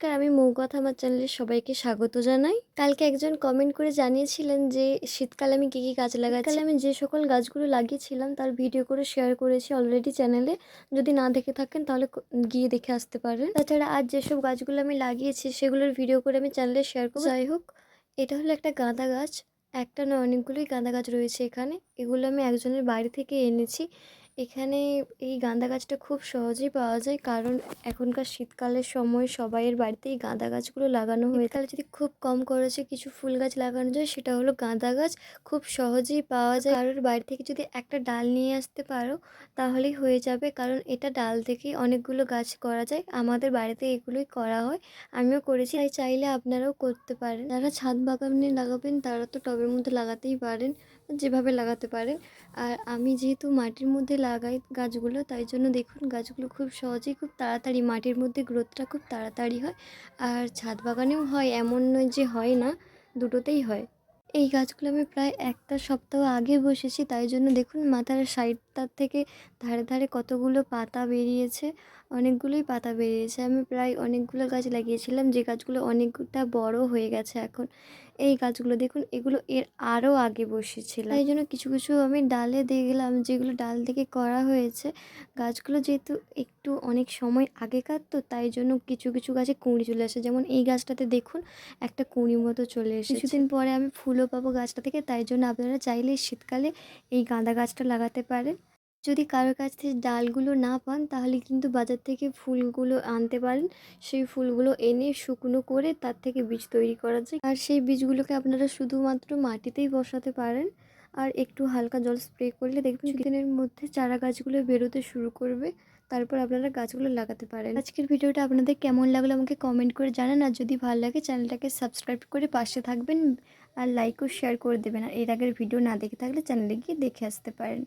নমস্কার আমি মৌকথা আমার চ্যানেলে সবাইকে স্বাগত জানাই। কালকে একজন কমেন্ট করে জানিয়েছিলেন যে শীতকালে আমি কী কী গাছ লাগাচ্ছি। আমি যে সকল গাছগুলো লাগিয়েছিলাম তার ভিডিও করে শেয়ার করেছি অলরেডি চ্যানেলে যদি না দেখে থাকেন তাহলে গিয়ে দেখে আসতে পারেন। তাছাড়া আজ যেসব গাছগুলো আমি লাগিয়েছি সেগুলোর ভিডিও করে আমি চ্যানেলে শেয়ার করব। যাই হোক এটা হলো একটা গাঁদা গাছ। একটা না অনেকগুলোই গাঁদা গাছ রয়েছে এখানে। এগুলো আমি একজনের বাড়ি থেকে এনেছি। এখানে এই গাঁদা গাছটা খুব সহজেই পাওয়া যায়, কারণ এখনকার শীতকালের সময় সবাইয়ের বাড়িতেই গাঁদা গাছগুলো লাগানো হয়ে তাহলে যদি খুব কম খরচে কিছু ফুল গাছ লাগানো যায়, সেটা হলো গাঁদা গাছ, খুব সহজেই পাওয়া যায়। কারোর বাড়ি থেকে যদি একটা ডাল নিয়ে আসতে পারো, তাহলেই হয়ে যাবে, কারণ এটা ডাল থেকেই অনেকগুলো গাছ করা যায়। আমাদের বাড়িতে এগুলোই করা হয়, আমিও করেছি। তাই চাইলে আপনারাও করতে পারেন। যারা ছাদ বাগানে লাগাবেন, তারা তো টবের মধ্যে লাগাতেই পারেন। যেভাবে লাগাতে পারে। আর আমি যেহেতু মাটির মধ্যে লাগাই গাছগুলো, তাই জন্য দেখুন গাছগুলো খুব সহজেই খুব তাড়াতাড়ি মাটির মধ্যে গ্রোথটা খুব তাড়াতাড়ি হয়। আর ছাদ বাগানেও হয়, এমন নয় যে হয় না, দুটোতেই হয়। এই গাছগুলো আমি প্রায় একটা সপ্তাহ আগে বসেছি, তাই জন্য দেখুন মাথার সাইডটার থেকে ধারে ধারে কতগুলো পাতা বেরিয়েছে? অনেকগুলোই পাতা বেরিয়েছে। আমি প্রায় অনেকগুলো গাছ লাগিয়েছিলাম। যে গাছগুলো অনেকটা বড় হয়ে গেছে এখন। এই গাছগুলো দেখুন, এগুলো এর আরও আগে বসেছিল। তাই জন্য কিছু কিছু আমি ডালে দেখলাম যেগুলো ডাল থেকে করা হয়েছে। গাছগুলো যেহেতু একটু অনেক সময় আগেকার তো, তাই জন্য কিছু কিছু গাছে কুঁড়ি চলে আসে। যেমন এই গাছটাতে দেখুন, একটা কুঁড়ি মতো চলে এসেছে। কিছুদিন পরে আমি ফুলও পাবো গাছটা থেকে। তাই জন্য আপনারা চাইলে শীতকালে এই গাঁদা গাছটা লাগাতে পারেন। যদি কারোর কাছ থেকে ডালগুলো না পান তাহলে কিন্তু বাজার থেকে ফুলগুলো আনতে পারেন। সেই ফুলগুলো এনে শুকনো করে তার থেকে বীজ তৈরি করা যায়। আর সেই বীজগুলোকে আপনারা শুধুমাত্র মাটিতেই বসাতে পারেন। আর একটু হালকা জল স্প্রে করলে দেখবেন দিনের মধ্যে চারা গাছগুলো বেরোতে শুরু করবে। তারপর আপনারা গাছগুলো লাগাতে পারেন। আজকের ভিডিওটা আপনাদের কেমন লাগল আমাকে কমেন্ট করে জানান। আর যদি ভালো লাগে চ্যানেলটাকে সাবস্ক্রাইব করে পাশে থাকবেন। আর লাইক ও শেয়ার করে দেবেন। আর এর আগের ভিডিও না দেখে থাকলে চ্যানেলে গিয়ে দেখে আসতে পারেন।